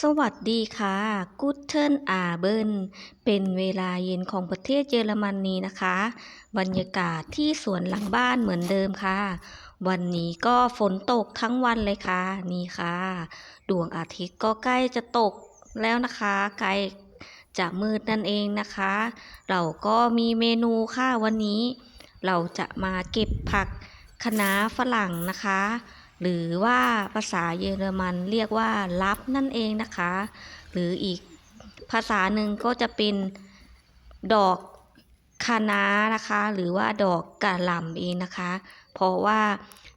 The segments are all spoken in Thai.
สวัสดีค่ะกูเทิลอาเบิลเป็นเวลาเย็นของประเทศเยอรมนีนะคะ บรรยากาศที่สวนหลังบ้านเหมือนเดิมค่ะ วันนี้ก็ฝนตกทั้งวันเลยค่ะ นี่ค่ะ ดวงอาทิตย์ก็ใกล้จะตกแล้วนะคะ ใกล้จะมืดนั่นเองนะคะ เราก็มีเมนูค่ะวันนี้ เราจะมาเก็บผักคะน้าฝรั่งนะคะ หรือว่าภาษาเยอรมันเรียกว่าลับนั่นเองนะคะ หรืออีกภาษาหนึ่งก็จะเป็นดอกคะน้านะคะ หรือว่าดอกกะหล่ำเองนะคะ เพราะว่า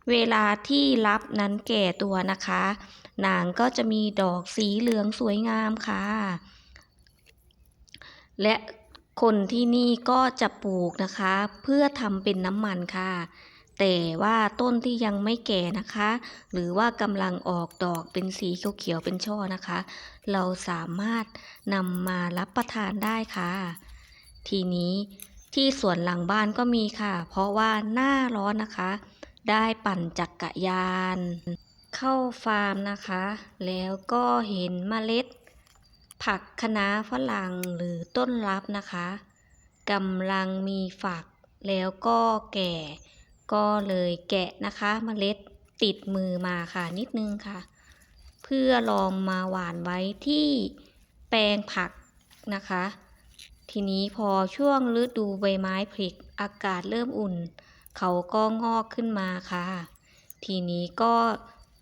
เวลาที่รับนั้นแก่ตัวนะคะ นางก็จะมีดอกสีเหลืองสวยงามค่ะ และคนที่นี่ก็จะปลูกนะคะ เพื่อทำเป็นน้ำมันค่ะ แต่ว่าต้นที่ยังไม่แก่นะคะ หรือว่ากำลังออกดอกเป็นสีเขียวๆเป็นช่อนะคะ เราสามารถนำมารับประทานได้ค่ะ ทีนี้ที่สวนหลังบ้านก็มีค่ะ เพราะว่าหน้าร้อนนะคะ ได้ปั่นจักรยาน เข้าฟาร์มนะคะ แล้วก็เห็นเมล็ด ผักคะน้าฝรั่งหรือต้นรับนะคะกำลังมีฝักแล้วก็แก่ ก็เลยแกะนะคะเมล็ดติดมือมาค่ะนิดนึงค่ะ เพื่อลองมาหว่านไว้ที่แปลงผักนะคะ ทีนี้พอช่วงฤดูใบไม้ผลิอากาศเริ่มอุ่น เขาก็งอกขึ้นมาค่ะ ทีนี้ก็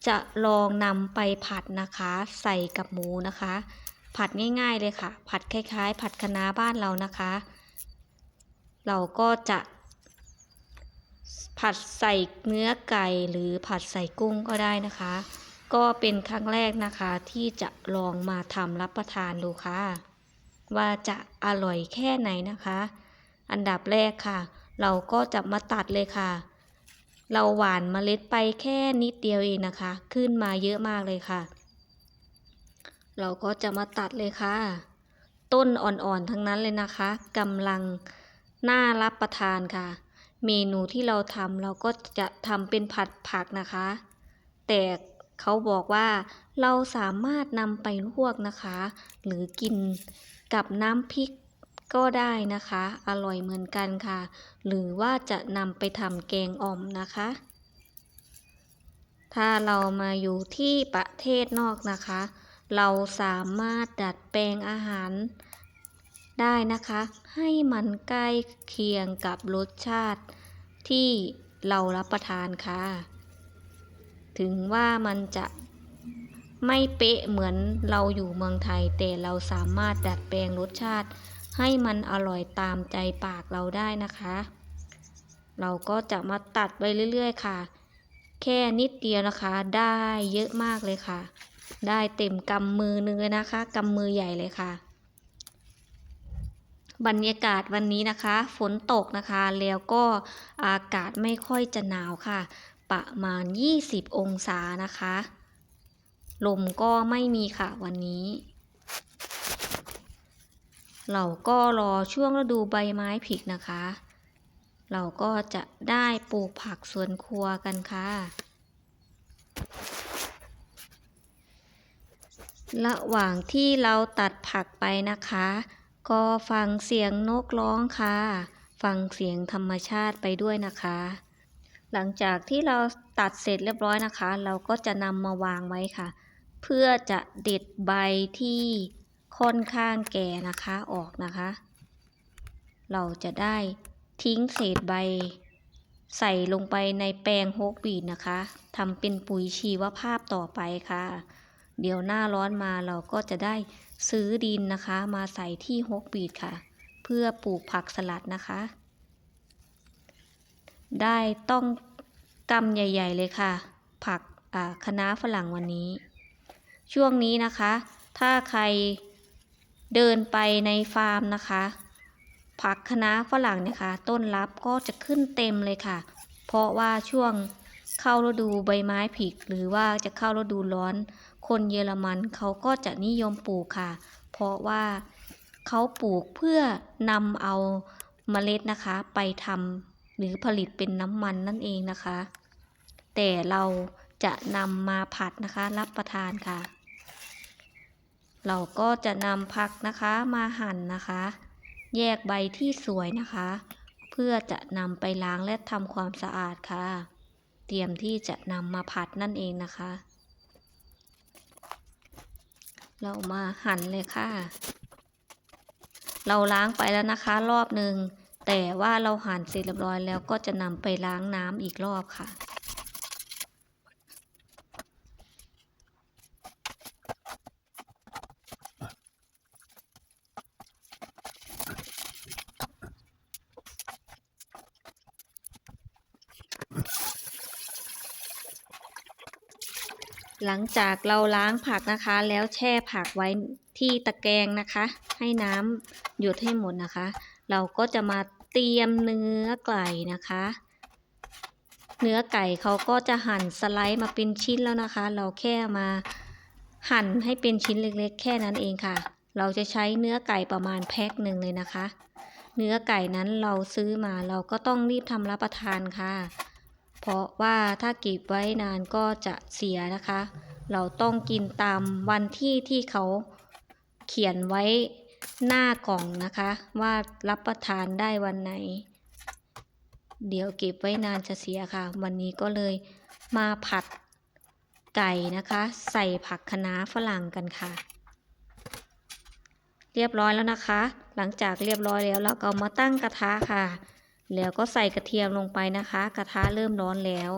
จะลองนำไปผัดนะคะ ใส่กับหมูนะคะ ผัดง่ายๆเลยค่ะ ผัดคล้ายๆ ผัดคะน้าบ้านเรานะคะ เราก็จะ ผัดใส่เนื้อไก่หรือผัดใส่กุ้งก็ได้นะคะ ก็เป็นครั้งแรกนะคะที่จะลองมาทำรับประทานดูค่ะ ว่าจะอร่อยแค่ไหนนะคะ อันดับแรกค่ะ เราก็จะมาตัดเลยค่ะ เราหว่านเมล็ดไปแค่นิดเดียวเองนะคะ ขึ้นมาเยอะมากเลยค่ะ เราก็จะมาตัดเลยค่ะ ต้นอ่อนๆทั้งนั้นเลยนะคะกำลังน่ารับประทานค่ะ เมนูที่เราทำเราก็จะทำเป็นผัดผักนะคะ แต่เขาบอกว่าเราสามารถนำไปลวกนะคะ หรือกินกับน้ำพริกก็ได้นะคะ อร่อยเหมือนกันค่ะ หรือว่าจะนำไปทำแกงอ่อมนะคะ ถ้าเรามาอยู่ที่ประเทศนอกนะคะ เราสามารถดัดแปลงอาหาร ได้นะคะ ให้มันใกล้เคียงกับรสชาติที่เรารับประทานค่ะ ถึงว่ามันจะไม่เป๊ะเหมือนเราอยู่เมืองไทย แต่เราสามารถดัดแปลงรสชาติให้มันอร่อยตามใจปากเราได้นะคะ เราก็จะมาตัดไปเรื่อยๆ ค่ะ แค่นิดเดียวนะคะ ได้เยอะมากเลยค่ะ ได้เต็มกำมือนึงเลยนะคะกำมือใหญ่เลยค่ะ บรรยากาศวันนี้นะคะ ฝนตกนะคะ แล้วก็อากาศไม่ค่อยจะหนาวค่ะ ประมาณ 20 องศานะคะ ลมก็ไม่มีค่ะวันนี้ เราก็รอช่วงฤดูใบไม้ผลินะคะ เราก็จะได้ปลูกผักสวนครัวกันค่ะระหว่างที่เราตัดผักไปนะคะ ก็ฟังเสียงนกร้องค่ะ ฟังเสียงธรรมชาติไปด้วยนะคะ หลังจากที่เราตัดเสร็จเรียบร้อยนะคะ เราก็จะนำมาวางไว้ค่ะ เพื่อจะเด็ดใบที่ค่อนข้างแก่นะคะออกนะคะ เราจะได้ทิ้งเศษใบ ใส่ลงไปในแปลงโฮกบีดนะคะทำเป็นปุ๋ยชีวภาพต่อไปค่ะ เดี๋ยวหน้าร้อนมาเราก็จะได้ซื้อดินนะคะ มาใส่ที่ฮกบีดค่ะ เพื่อปลูกผักสลัดนะคะ ได้ต้องกำใหญ่ ๆ เลยค่ะ ผักคะน้าฝรั่งวันนี้ ช่วงนี้นะคะ ถ้าใครเดินไปในฟาร์มนะคะ ผักคะน้าฝรั่งเนี่ยค่ะต้นรับก็จะขึ้นเต็มเลยค่ะ เพราะว่าช่วงเข้าฤดูใบไม้ผลิหรือว่าจะเข้าฤดูร้อน คนเยอรมันเขาก็จะนิยมปลูกค่ะ เพราะว่าเขาปลูกเพื่อนำเอาเมล็ดนะคะ ไปทำหรือผลิตเป็นน้ำมันนั่นเองนะคะ แต่เราจะนำมาผัดนะคะรับประทานค่ะ เราก็จะนำผักนะคะมาหั่นนะคะ แยกใบที่สวยนะคะ เพื่อจะนำไปล้างและทำความสะอาดค่ะ เตรียมที่จะนำมาผัดนั่นเองนะคะ เรามาหั่นเลยค่ะ เราล้างไปแล้วนะคะ รอบหนึ่งแต่ว่าเราหั่นเสร็จเรียบร้อยแล้วก็จะนำไปล้างน้ำอีกรอบค่ะ หลังจากเราล้างผักนะคะ แล้วแช่ผักไว้ที่ตะแกรงนะคะ ให้น้ำหยุดให้หมดนะคะ เราก็จะมาเตรียมเนื้อไก่นะคะ เนื้อไก่เขาก็จะหั่นสไลด์มาเป็นชิ้นแล้วนะคะ เราแค่มาหั่นให้เป็นชิ้นเล็ก ๆ แค่นั้นเองค่ะ เราจะใช้เนื้อไก่ประมาณแพ็คหนึ่งเลยนะคะ เนื้อไก่นั้นเราซื้อมาเราก็ต้องรีบทำรับประทานค่ะ เพราะว่าถ้าเก็บไว้นานก็จะเสียนะคะ เราต้องกินตามวันที่ที่เขาเขียนไว้หน้ากล่องนะคะ ว่ารับประทานได้วันไหน เดี๋ยวเก็บไว้นานจะเสียค่ะ วันนี้ก็เลยมาผัดไก่นะคะ ใส่ผักคะน้าฝรั่งกันค่ะ เรียบร้อยแล้วนะคะ หลังจากเรียบร้อยแล้วเราก็มาตั้งกระทะค่ะ แล้วก็ใส่กระเทียมลงไปนะคะ กระทะเริ่มร้อนแล้ว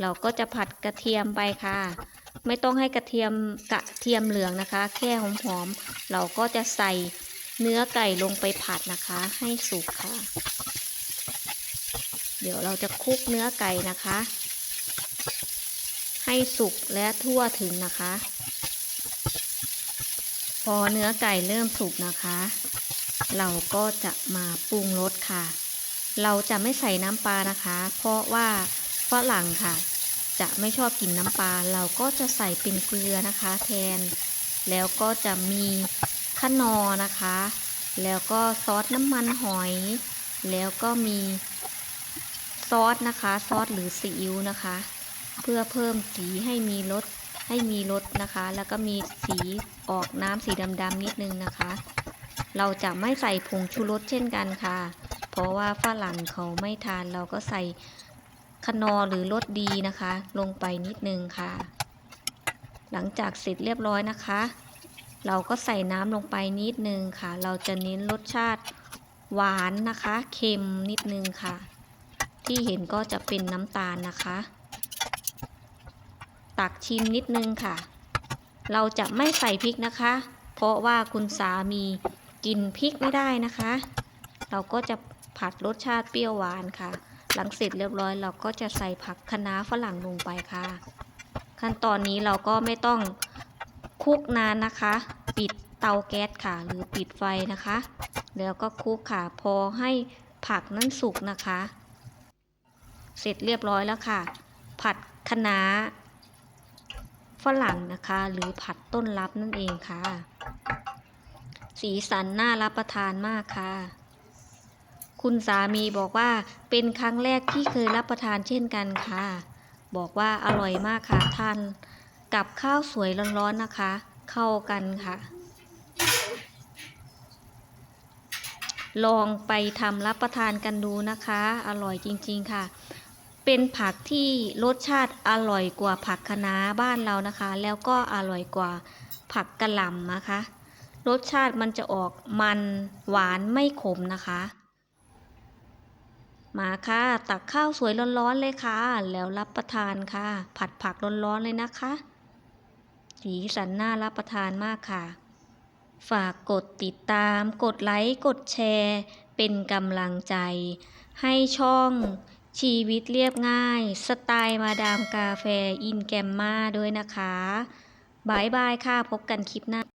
เราก็จะผัดกระเทียมไปค่ะ ไม่ต้องให้กระเทียมกระเทียมเหลืองนะคะ แค่หอมๆเราก็จะใส่เนื้อไก่ลงไปผัดนะคะ ให้สุกค่ะ เดี๋ยวเราจะคลุกเนื้อไก่นะคะ ให้สุกและทั่วถึงนะคะ พอเนื้อไก่เริ่มสุกนะคะ เราก็จะมาปรุงรสค่ะ เราจะไม่ใส่น้ำปลานะคะ เพราะว่าฝรั่งค่ะ จะไม่ชอบกินน้ำปลาเราก็จะใส่เป็นเกลือนะคะ แทน แล้วก็จะมีขนอนะคะ แล้วก็ซอสน้ำมันหอย แล้วก็มีซอสนะคะ ซอสหรือซีอิ๊วนะคะ เพื่อเพิ่มสีให้มีรสให้มีรสนะคะ แล้วก็มีสีออกน้ำสีดำๆนิดนึงนะคะ เราจะไม่ใส่ผงชูรสเช่นกันค่ะ เพราะว่าฝรั่งเขาไม่ทานเราก็ใส่ขนอหรือรสดีนะคะ ลงไปนิดนึงค่ะ หลังจากเสร็จเรียบร้อยนะคะ เราก็ใส่น้ำลงไปนิดนึงค่ะ เราจะเน้นรสชาติหวานนะคะเค็มนิดนึงค่ะ ที่เห็นก็จะเป็นน้ำตาลนะคะ ตักชิมนิดนึงค่ะ เราจะไม่ใส่พริกนะคะ เพราะว่าคุณสามีกินพริกไม่ได้นะคะ เราก็จะ ผัดรสชาติเปรี้ยวหวานค่ะ หลังเสร็จเรียบร้อยเราก็จะใส่ผักคะน้าฝรั่งลงไปค่ะ ขั้นตอนนี้เราก็ไม่ต้องคลุกนานนะคะ ปิดเตาแก๊สค่ะ หรือปิดไฟนะคะ แล้วก็คลุกค่ะพอให้ผักนั้นสุกนะคะ เสร็จเรียบร้อยแล้วค่ะ ผัดคะน้าฝรั่งนะคะ หรือผัดต้นลับนั่นเองค่ะ สีสันน่ารับประทานมากค่ะ คุณสามีบอกว่าเป็นครั้งแรกที่เคยรับประทานเช่นกันค่ะ บอกว่าอร่อยมากค่ะท่าน กับข้าวสวยร้อนๆนะคะ เข้ากันค่ะ ลองไปทำรับประทานกันดูนะคะ อร่อยจริงๆค่ะ เป็นผักที่รสชาติอร่อยกว่าผักคะน้าบ้านเรานะคะ แล้วก็อร่อยกว่าผักกะหล่ำนะคะ รสชาติมันจะออกมันหวานไม่ขมนะคะ มาค่ะ ตักข้าวสวยร้อนๆเลยค่ะ แล้วรับประทานค่ะ ผัดผักร้อนๆเลยนะคะ สีสันน่ารับประทานมากค่ะ ฝากกดติดตาม กดไลค์ กดแชร์ เป็นกำลังใจ ให้ช่องชีวิตเรียบง่าย สไตล์มาดามกาแฟอินแกมมาด้วยนะคะบายบายค่ะ พบกันคลิปหน้า